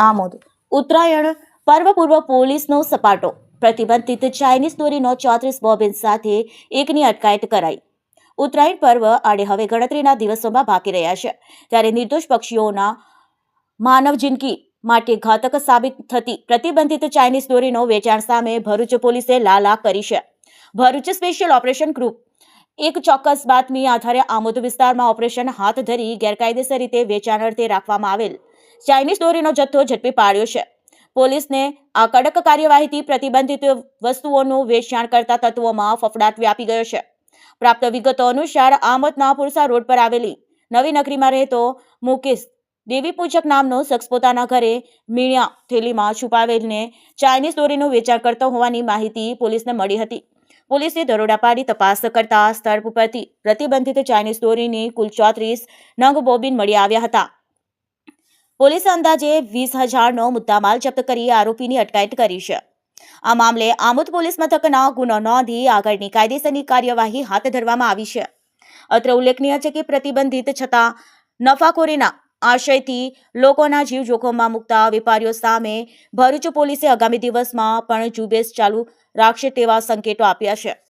આમોદ. ઉત્તરાયણ, પર્વ પૂર્વ પોલીસનો સપાટો. પ્રતિબંધિત ચાઇનીઝ દોરીનો ચોત્રીસ બોબિન સાથે એકની અટકાયત કરાઈ. ઉત્તરાયણ પર્વ આડે હવે ગણતરીના દિવસોમાં બાકી રહ્યા છે. ત્યારે નિર્દોષ પક્ષીઓના માનવ જિંદગી માટે ઘાતક સાબિત થતી પ્રતિબંધિત ચાઇનીઝ દોરીનો વેચાણ સામે ભરૂચ પોલીસે લાલા કરી છે. ભરૂચ સ્પેશિયલ ઓપરેશન ગ્રુપ એક ચોક્કસ બાતમી આધારે આમોદ વિસ્તારમાં ઓપરેશન હાથ ધરી ગેરકાયદેસર રીતે વેચાણ અર્થે રાખવામાં આવેલ. ચાઇનીઝ દોરીનો જથ્થો ઝડપી પાડ્યો છે. પોલીસને આ કડક કાર્યવાહીથી પ્રતિબંધિત વસ્તુઓનું વેચાણ કરતા તત્વોમાં ફફડાટ વ્યાપી ગયો છે. પ્રાપ્ત વિગતો અનુસાર આમોદના પુરસા રોડ પર આવેલી નવી નગરીમાં રહેતો મુકેશ દેવી પૂજક નામનો શખ્સ પોતાના ઘરે મીણ્યા થેલીમાં છુપાવેલને ચાઇનીઝ દોરીનું વેચાણ કરતો હોવાની માહિતી પોલીસને મળી હતી. પોલીસે દરોડા પાડી તપાસ કરતા સ્થળ ઉપરથી પ્રતિબંધિત ચાઇનીઝ દોરીની કુલ ચોત્રીસ નંગ બોબિન મળી આવ્યા હતા. પોલીસે અંદાજે વીસ હજારનો મુદ્દામાલ જપ્ત કરી આરોપીની અટકાયત કરી છે. આ મામલે આમોદ પોલીસ મથકના ગુનો નોંધી આગળની કાયદેસરની કાર્યવાહી હાથ ધરવામાં આવી છે. અત્રે ઉલ્લેખનીય છે કે પ્રતિબંધિત છતાં નફાખોરીના આશયથી લોકોના જીવ જોખમમાં મૂકતા વેપારીઓ સામે ભરૂચ પોલીસે આગામી દિવસમાં પણ ઝુંબેશ ચાલુ રાખશે તેવા સંકેતો આપ્યા છે.